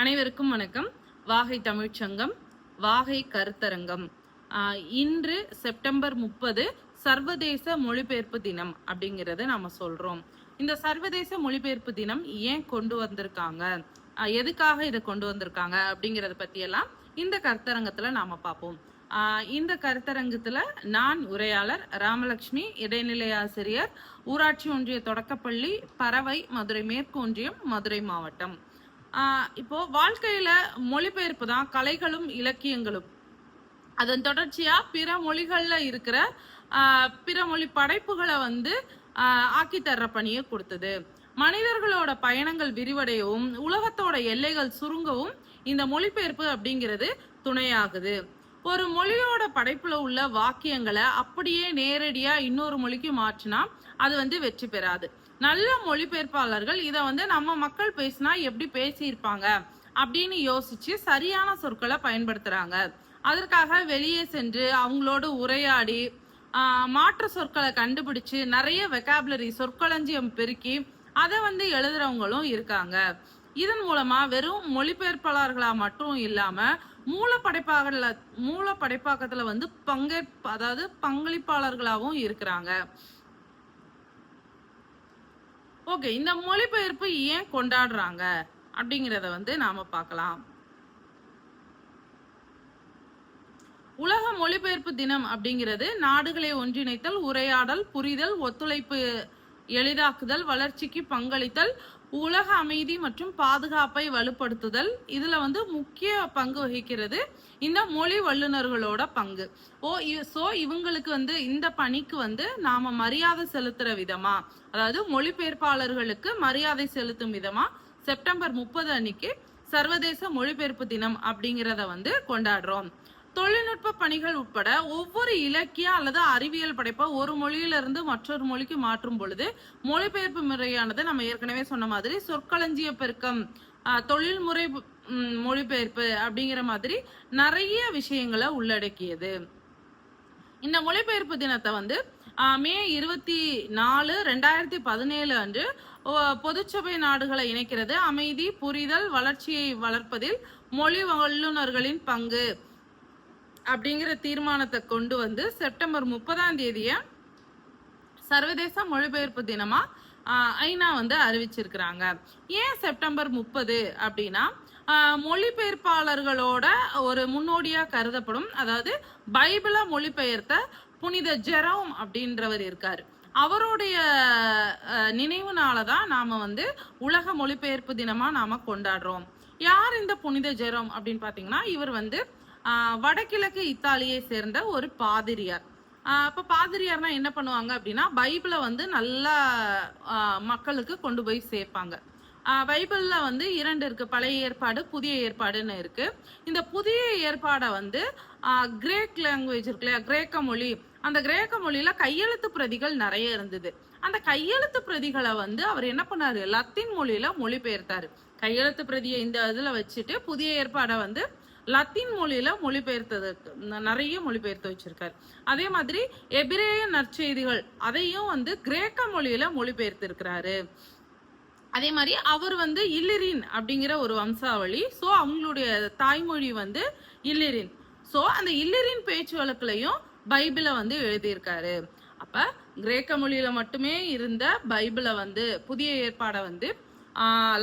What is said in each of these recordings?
அனைவருக்கும் வணக்கம். வாகை தமிழ்ச்சங்கம் வாகை கருத்தரங்கம். இன்று செப்டம்பர் முப்பது சர்வதேச மொழிபெயர்ப்பு தினம் அப்படிங்கிறத நாம சொல்றோம். இந்த சர்வதேச மொழிபெயர்ப்பு தினம் ஏன் கொண்டு வந்திருக்காங்க? எதுக்காக இதை கொண்டு வந்திருக்காங்க அப்படிங்கறத பத்தியெல்லாம் இந்த கருத்தரங்கத்துல நாம பார்ப்போம். இந்த கருத்தரங்கத்துல நான் உரையாளர் ராமலட்சுமி இடைநிலை ஆசிரியர் ஊராட்சி ஒன்றிய தொடக்கப்பள்ளி பறவை மதுரை மேற்கு ஒன்றியம் மதுரை மாவட்டம். இப்போ வாழ்க்கையில மொழிபெயர்ப்பு தான் கலைகளும் இலக்கியங்களும். அதன் தொடர்ச்சியா பிற மொழிகள்ல இருக்கிற பிற மொழி படைப்புகளை வந்து ஆக்கித்தர்ற ஆக்கி தர்ற பணியை கொடுத்தது. மனிதர்களோட பயணங்கள் விரிவடையவும் உலகத்தோட எல்லைகள் சுருங்கவும் இந்த மொழிபெயர்ப்பு அப்படிங்கிறது துணையாகுது. ஒரு மொழியோட படைப்புல உள்ள வாக்கியங்களை அப்படியே நேரடியா இன்னொரு மொழிக்கு மாற்றினா அது வந்து வெற்றி பெறாது. நல்ல மொழிபெயர்ப்பாளர்கள் இதை வந்து நம்ம மக்கள் பேசினா எப்படி பேசியிருப்பாங்க அப்படின்னு யோசிச்சு சரியான சொற்களை பயன்படுத்துறாங்க. அதற்காக வெளியே சென்று அவங்களோட உரையாடி மாற்று சொற்களை கண்டுபிடிச்சு நிறைய வெக்காபுலரி சொற்களஞ்சியம் பெருக்கி அதை வந்து எழுதுறவங்களும் இருக்காங்க. இதன் மூலமா வெறும் மொழிபெயர்ப்பாளர்களா மட்டும் இல்லாம மூல படைப்பாகல மூல படைப்பாக்கத்துல வந்து பங்கேற் அதாவது பங்களிப்பாளர்களாகவும் இருக்கிறாங்க. ஓகே இந்த மொழிபெயர்ப்பு ஏன் கொண்டாடுறாங்க அப்படிங்கிறத வந்து நாம பார்க்கலாம். உலக மொழிபெயர்ப்பு தினம் அப்படிங்கிறது நாடுகளை ஒன்றிணைத்தல் உரையாடல் புரிதல் ஒத்துழைப்பு எளிதாக்குதல் வளர்ச்சிக்கு பங்களித்தல் உலக அமைதி மற்றும் பாதுகாப்பை வலுப்படுத்துதல். இதுல வந்து முக்கிய பங்கு வகிக்கிறது. இந்த மொழி வல்லுநர்களோட பங்கு. ஓ சோ இவங்களுக்கு வந்து இந்த பணிக்கு வந்து நாம மரியாதை செலுத்துற விதமா? அதாவது மொழிபெயர்ப்பாளர்களுக்கு மரியாதை செலுத்தும் விதமா? செப்டம்பர் முப்பது அன்னைக்கு சர்வதேச மொழிபெயர்ப்பு தினம் அப்படிங்கிறத வந்து கொண்டாடுறோம். தொழில்நுட்ப பணிகள் உட்பட ஒவ்வொரு இலக்கிய அல்லது அறிவியல் படைப்பை ஒரு மொழியிலிருந்து மற்றொரு மொழிக்கு மாற்றும் பொழுது மொழிபெயர்ப்பு முறையானது நம்ம ஏற்கனவே சொன்ன மாதிரி சொற்களஞ்சிய பெருக்கம் தொழில்முறை மொழிபெயர்ப்பு அப்படிங்கிற மாதிரி நிறைய விஷயங்களை உள்ளடக்கியது. இந்த மொழிபெயர்ப்பு தினத்தை வந்து மே இருபத்தி நாலு ரெண்டாயிரத்தி பதினேழு அன்று பொதுச்சபை நாடுகளை இணைக்கிறது. அமைதி புரிதல் வளர்ச்சியை வளர்ப்பதில் மொழி வல்லுநர்களின் பங்கு. அப்படிங்கிற தீர்மானத்தை கொண்டு வந்து செப்டம்பர் முப்பதாம் தேதியை சர்வதேச மொழிபெயர்ப்பு தினமா ஐநா வந்து அறிவிச்சிருக்கிறாங்க. ஏன் செப்டம்பர் முப்பது அப்படின்னா மொழிபெயர்ப்பாளர்களோட ஒரு முன்னோடியா கருதப்படும் அதாவது பைபிளை மொழிபெயர்த்த புனித ஜெரோம் அப்படின்றவர் இருக்காரு. அவருடைய நினைவுனால தான் நாம வந்து உலக மொழிபெயர்ப்பு தினமா நாம கொண்டாடுறோம். யார் இந்த புனித ஜெரோம் அப்படின்னு பாத்தீங்கன்னா இவர் வந்து வடகிழக்கு இத்தாலியை சேர்ந்த ஒரு பாதிரியார். அப்போ அப்ப பாதிரியார்னா என்ன பண்ணுவாங்க அப்படின்னா பைபிளை வந்து நல்லா மக்களுக்கு கொண்டு போய் சேர்ப்பாங்க. பைபிள்ல வந்து இரண்டு இருக்கு பழைய ஏற்பாடு புதிய ஏற்பாடுன்னு இருக்கு. இந்த புதிய ஏற்பாடை வந்து கிரேக் லாங்குவேஜ் இருக்கு இல்லையா கிரேக்க மொழி. அந்த கிரேக்க மொழியில கையெழுத்து பிரதிகள் நிறைய இருந்தது. அந்த கையெழுத்து பிரதிகளை வந்து அவர் என்ன பண்ணாரு? லத்தீன் மொழியில மொழிபெயர்த்தாரு. கையெழுத்து பிரதியை இந்த இதுல வச்சுட்டு புதிய ஏற்பாடை வந்து லத்தீன் மொழியில மொழிபெயர்த்ததுக்கு நிறைய மொழிபெயர்த்து வச்சிருக்காரு. அதே மாதிரி எபிரேய நற்செய்திகள் அதையும் வந்து கிரேக்க மொழியில மொழிபெயர்த்து இருக்கிறாரு அதே மாதிரி அவர் வந்து இல்லிரின் அப்படிங்கிற ஒரு வம்சாவளி. ஸோ அவங்களுடைய தாய்மொழி வந்து இல்லிரின். ஸோ அந்த இல்லிரின் பேச்சு வழக்குலையும் பைபிளை வந்து எழுதியிருக்காரு. அப்ப கிரேக்க மொழியில மட்டுமே இருந்த பைபிளை வந்து புதிய ஏற்பாடை வந்து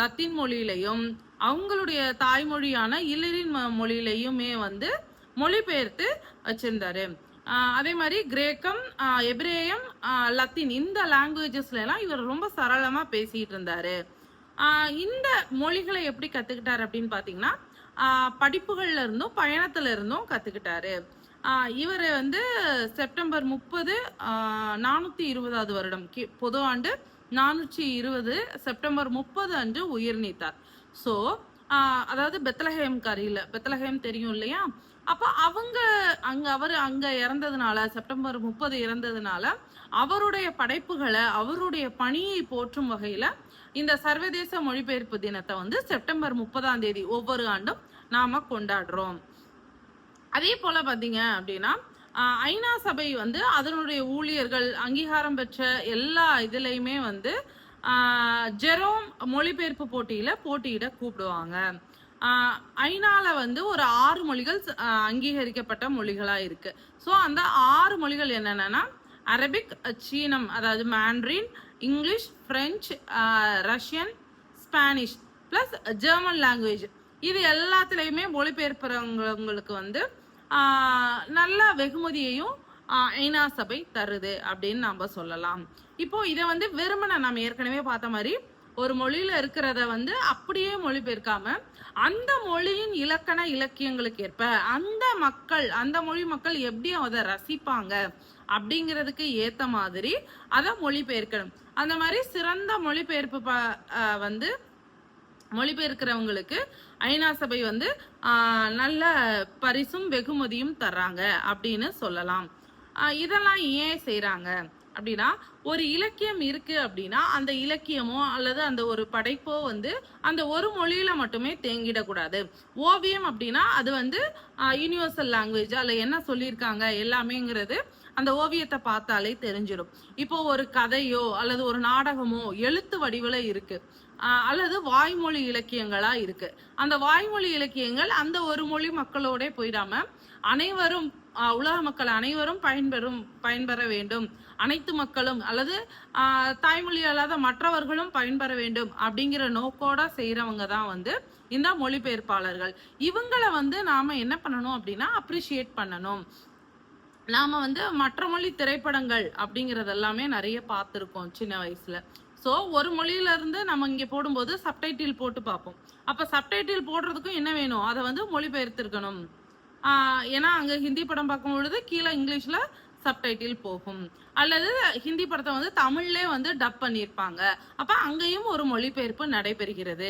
லத்தீன் மொழியிலையும் அவங்களுடைய தாய்மொழியான இல்லிரின் மொழியிலையுமே வந்து மொழிபெயர்த்து வச்சிருந்தாரு. அதே மாதிரி கிரேக்கம் எபிரேயம் லத்தீன் இந்த லாங்குவேஜஸ்ல எல்லாம் இவர் ரொம்ப சரளமா பேசிட்டு இருந்தாரு. இந்த மொழிகளை எப்படி கத்துக்கிட்டாரு அப்படின்னு பாத்தீங்கன்னா படிப்புகள்ல இருந்தும் பயணத்துல இருந்தும் கத்துக்கிட்டாரு. இவர் வந்து செப்டம்பர் முப்பது நானூத்தி இருபதாவது வருடம் கி- பொது ஆண்டு நானூற்றி இருபது செப்டம்பர் முப்பது அன்று உயிர் நீத்தார். ஸோ அதாவது பெத்லஹேம் கரியில பெத்லஹேம் தெரியும் இல்லையா? அப்போ அவங்க அங்கே அவர் அங்கே இறந்ததுனால செப்டம்பர் முப்பது இறந்ததுனால அவருடைய படைப்புகளை அவருடைய பணியை போற்றும் வகையில் இந்த சர்வதேச மொழிபெயர்ப்பு தினத்தை வந்து செப்டம்பர் முப்பதாம் தேதி ஒவ்வொரு ஆண்டும் நாம கொண்டாடுறோம். அதே போல பார்த்தீங்க அப்படின்னா ஐநா சபை வந்து அதனுடைய ஊழியர்கள் அங்கீகாரம் பெற்ற எல்லா இதுலேயுமே வந்து ஜெரோம் மொழிபெயர்ப்பு போட்டியில் போட்டியிட கூப்பிடுவாங்க. ஐநாவில் ஐநால வந்து ஒரு ஆறு மொழிகள் அங்கீகரிக்கப்பட்ட மொழிகளாக இருக்கு. ஸோ அந்த ஆறு மொழிகள் என்னென்னா அரபிக் சீனம் அதாவது Mandarin English French Russian Spanish plus German language. இது எல்லாத்துலேயுமே மொழிபெயர்ப்புறவங்களுக்கு வந்து நல்ல வெகுமதியையும் ஐநா சபை தருது அப்படின்னு நம்ம சொல்லலாம். இப்போ இதை வந்து வெறுமனை நம்ம ஏற்கனவே பார்த்த மாதிரி ஒரு மொழியில இருக்கிறத வந்து அப்படியே மொழிபெயர்க்காம அந்த மொழியின் இலக்கண இலக்கியங்களுக்கு ஏற்ப அந்த மக்கள் அந்த மொழி மக்கள் எப்படி அதை ரசிப்பாங்க அப்படிங்கிறதுக்கு ஏத்த மாதிரி அதை மொழிபெயர்க்கணும். அந்த மாதிரி சிறந்த மொழிபெயர்ப்பு ப- வந்து மொழிபெயர்க்கிறவங்களுக்கு ஐநா சபை வந்து நல்ல பரிசும் வெகுமதியும் தர்றாங்க அப்படின்னு சொல்லலாம். இதெல்லாம் ஏன் செய்கிறாங்க அப்படின்னா ஒரு இலக்கியம் இருக்கு அப்படின்னா அந்த இலக்கியமோ அல்லது அந்த ஒரு படைப்போ வந்து அந்த ஒரு மொழியில மட்டுமே தேங்கிடக்கூடாது. ஓவியம் அப்படின்னா அது வந்து யூனிவர்சல் லாங்குவேஜ் அதில் என்ன சொல்லியிருக்காங்க எல்லாமேங்கிறது அந்த ஓவியத்தை பார்த்தாலே தெரிஞ்சிடும். இப்போ ஒரு கதையோ அல்லது ஒரு நாடகமோ எழுத்து வடிவில் இருக்கு. அல்லது வாய்மொழி இலக்கியங்களா இருக்கு. அந்த வாய்மொழி இலக்கியங்கள் அந்த ஒரு மொழி மக்களோட போயிடாம அனைவரும் உலக மக்கள் அனைவரும் பயன்பெறும் பயன்பெற வேண்டும். அனைத்து மக்களும் அல்லது தாய்மொழி அல்லாத மற்றவர்களும் பயன்பெற வேண்டும் அப்படிங்கிற நோக்கோட செய்யறவங்க தான் வந்து இந்த மொழிபெயர்ப்பாளர்கள். இவங்களை வந்து நாம என்ன பண்ணணும் அப்படின்னா அப்ரிஷியேட் பண்ணணும். நாம வந்து மற்ற மொழி திரைப்படங்கள் அப்படிங்கறது எல்லாமே நிறைய பார்த்துருக்கோம் சின்ன வயசுல. ஸோ ஒரு மொழியில இருந்து நம்ம இங்க போடும்போது சப்டைட்டில் போட்டு பார்ப்போம். அப்ப சப்டைட்டில் போடுறதுக்கும் என்ன வேணும்? அதை வந்து மொழிபெயர்த்திருக்கணும். ஏன்னா அங்க ஹிந்தி படம் பார்க்கும் பொழுது கீழே இங்கிலீஷ்ல சப்டைட்டில் போகும். அல்லது ஹிந்தி படத்தை வந்து தமிழ்லே வந்து டப் பண்ணியிருப்பாங்க. அப்ப அங்கேயும் ஒரு மொழிபெயர்ப்பு நடைபெறுகிறது.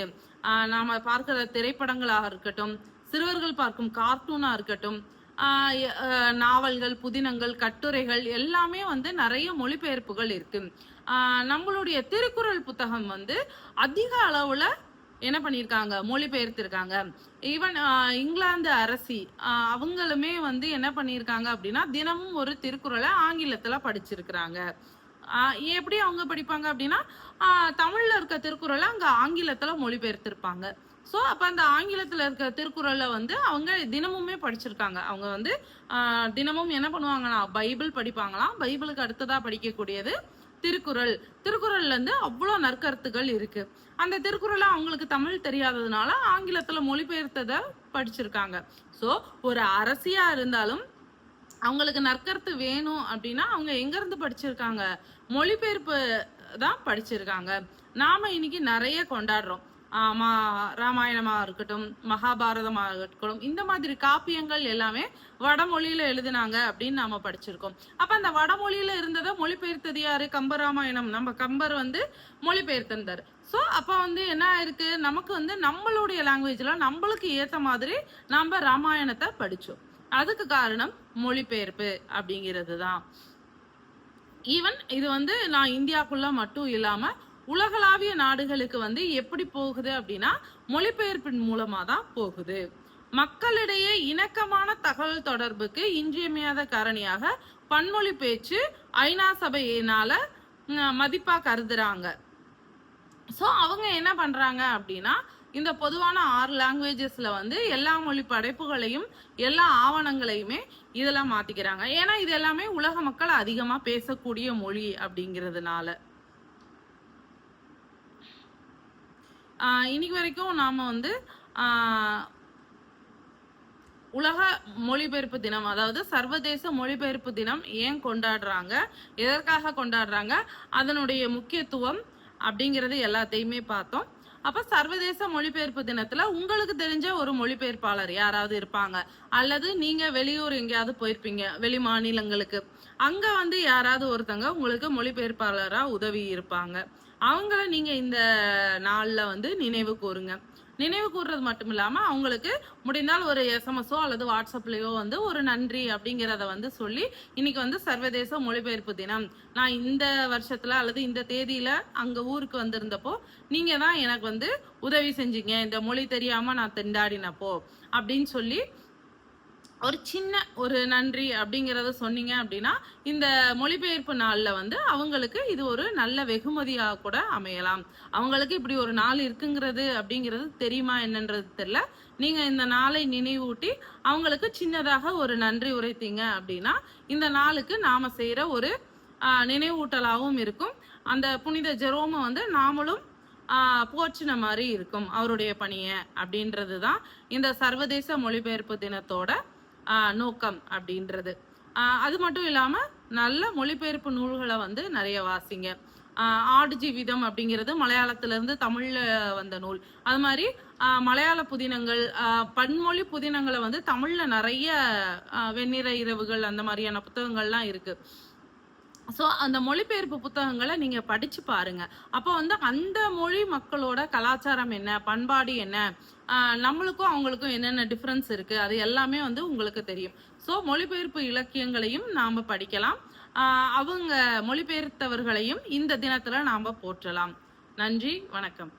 நாம் நாம பார்க்கிற திரைப்படங்களாக இருக்கட்டும் சிறுவர்கள் பார்க்கும் கார்ட்டூனா இருக்கட்டும் நாவல்கள் புதினங்கள் கட்டுரைகள் எல்லாமே வந்து நிறைய மொழிபெயர்ப்புகள் இருக்கு. நம்மளுடைய திருக்குறள் புத்தகம் வந்து அதிக அளவுல என்ன பண்ணியிருக்காங்க? மொழிபெயர்த்திருக்காங்க. ஈவன் இங்கிலாந்து அரசி அவங்களுமே வந்து என்ன பண்ணியிருக்காங்க அப்படின்னா தினமும் ஒரு திருக்குறளை ஆங்கிலத்துல படிச்சிருக்கிறாங்க. எப்படி அவங்க படிப்பாங்க அப்படின்னா தமிழில் தமிழ்ல இருக்க திருக்குறளை அங்க ஆங்கிலத்துல மொழிபெயர்த்திருப்பாங்க. ஸோ அப்போ அந்த ஆங்கிலத்தில் இருக்க திருக்குறளை வந்து அவங்க தினமுமே படிச்சிருக்காங்க. அவங்க வந்து தினமும் என்ன பண்ணுவாங்கன்னா பைபிள் படிப்பாங்களாம். பைபிளுக்கு அடுத்ததாக படிக்கக்கூடியது திருக்குறள். திருக்குறள்லேருந்து அவ்வளோ நற்கருத்துகள் இருக்குது அந்த திருக்குறளை அவங்களுக்கு தமிழ் தெரியாததுனால ஆங்கிலத்தில் மொழிபெயர்த்ததை படிச்சிருக்காங்க. ஸோ ஒரு அரசியாக இருந்தாலும் அவங்களுக்கு நற்கருத்து வேணும் அப்படின்னா அவங்க எங்கேருந்து படிச்சிருக்காங்க? மொழிபெயர்ப்பு தான் படிச்சிருக்காங்க. நாம இன்னைக்கு நிறைய கொண்டாடுறோம். மா ராமாயணமா இருக்கட்டும் மகாபாரதமா இருக்கட்டும் இந்த மாதிரி காப்பியங்கள் எல்லாமே வடமொழியில எழுதினாங்க அப்படின்னு நாம படிச்சிருக்கோம். அப்ப அந்த வடமொழியில இருந்ததை மொழிபெயர்த்தது யாரு கம்பராமாயணம். நம்ம கம்பர் வந்து மொழிபெயர்த்திருந்தார். ஸோ அப்ப வந்து என்ன இருக்கு நமக்கு வந்து நம்மளுடைய லாங்குவேஜ்ல நம்மளுக்கு ஏத்த மாதிரி நாம ராமாயணத்தை படிச்சோம். அதுக்கு காரணம் மொழிபெயர்ப்பு அப்படிங்கிறது தான் ஈவன் இது வந்து நான் இந்தியாக்குள்ள மட்டும் இல்லாம உலகளாவிய நாடுகளுக்கு வந்து எப்படி போகுது அப்படின்னா மொழிபெயர்ப்பின் மூலமா தான் போகுது. மக்களிடையே இணக்கமான தகவல் தொடர்புக்கு இன்றியமையாத காரணியாக பன்மொழி பேச்சு ஐநா சபையினால மதிப்பா கருதுறாங்க. ஸோ அவங்க என்ன பண்றாங்க அப்படின்னா இந்த பொதுவான ஆறு லாங்குவேஜஸ்ல வந்து எல்லா மொழி படைப்புகளையும் எல்லா ஆவணங்களையுமே இதெல்லாம் மாத்திக்கிறாங்க. ஏன்னா இது எல்லாமே உலக மக்கள் அதிகமா பேசக்கூடிய மொழி அப்படிங்கிறதுனால. இன்னைக்கு வரைக்கும் நாம வந்து உலக மொழிபெயர்ப்பு தினம் அதாவது சர்வதேச மொழிபெயர்ப்பு தினம் ஏன் கொண்டாடுறாங்க எதற்காக கொண்டாடுறாங்க அதனுடைய முக்கியத்துவம் அப்படிங்கிறது எல்லாத்தையுமே பார்த்தோம். அப்ப சர்வதேச மொழிபெயர்ப்பு தினத்துல உங்களுக்கு தெரிஞ்ச ஒரு மொழிபெயர்ப்பாளர் யாராவது இருப்பாங்க? அல்லது நீங்க வெளியூர் எங்கேயாவது போயிருப்பீங்க வெளி மாநிலங்களுக்கு. அங்க வந்து யாராவது ஒருத்தங்க உங்களுக்கு மொழிபெயர்ப்பாளரா உதவி இருப்பாங்க. அவங்கள நீங்க இந்த நாள்ல வந்து நினைவு கூறுங்க. நினைவு கூறுறது மட்டும் இல்லாம அவங்களுக்கு முடிந்தால் ஒரு எஸ்எம்எஸோ அல்லது வாட்ஸ்அப்லயோ வந்து ஒரு நன்றி அப்படிங்கிறத வந்து சொல்லி இன்னைக்கு வந்து சர்வதேச மொழிபெயர்ப்பு தினம். நான் இந்த வருஷத்துல அல்லது இந்த தேதியில அங்க ஊருக்கு வந்திருந்தப்போ நீங்க தான் எனக்கு வந்து உதவி செஞ்சீங்க. இந்த மொழி தெரியாம நான் திண்டாடினப்போ அப்படின்னு சொல்லி ஒரு சின்ன ஒரு நன்றி அப்படிங்கிறத சொன்னீங்க அப்படின்னா இந்த மொழிபெயர்ப்பு நாளில் வந்து அவங்களுக்கு இது ஒரு நல்ல வெகுமதியாக கூட அமையலாம். அவங்களுக்கு இப்படி ஒரு நாள் இருக்குங்கிறது அப்படிங்கிறது தெரியுமா என்னன்றது தெரியல. நீங்கள் இந்த நாளை நினைவூட்டி அவங்களுக்கு சின்னதாக ஒரு நன்றி உரைத்தீங்க அப்படின்னா இந்த நாளுக்கு நாம் செய்கிற ஒரு நினைவூட்டலாகவும் இருக்கும். அந்த புனித ஜெரோமை வந்து நாமளும் போற்றின மாதிரி இருக்கும் அவருடைய பணியை அப்படின்றது தான் இந்த சர்வதேச மொழிபெயர்ப்பு தினத்தோட நோக்கம் அப்படின்றது. ஆஹ், அது மட்டும் இல்லாமல் நல்ல மொழிபெயர்ப்பு நூல்களை வந்து நிறைய வாசிங்க. ஆடு ஜீவிதம் அப்படிங்கிறது மலையாளத்திலிருந்து தமிழில் வந்த நூல். அது மாதிரி மலையாள புதினங்கள் பன்மொழி புதினங்களை வந்து தமிழில் நிறைய வெண்ணிற இரவுகள் அந்த மாதிரியான புத்தகங்கள்லாம் இருக்கு. ஸோ அந்த மொழிபெயர்ப்பு புத்தகங்களை நீங்கள் படித்து பாருங்கள் அப்போ வந்து அந்த மொழி மக்களோட கலாச்சாரம் என்ன பண்பாடு என்ன நம்மளுக்கும் அவங்களுக்கும் என்னென்ன டிஃப்ரென்ஸ் இருக்குது அது எல்லாமே வந்து உங்களுக்கு தெரியும். ஸோ மொழிபெயர்ப்பு இலக்கியங்களையும் நாம் படிக்கலாம். அவங்க மொழிபெயர்த்தவர்களையும் இந்த தினத்தில் நாம் போற்றலாம். நன்றி வணக்கம்.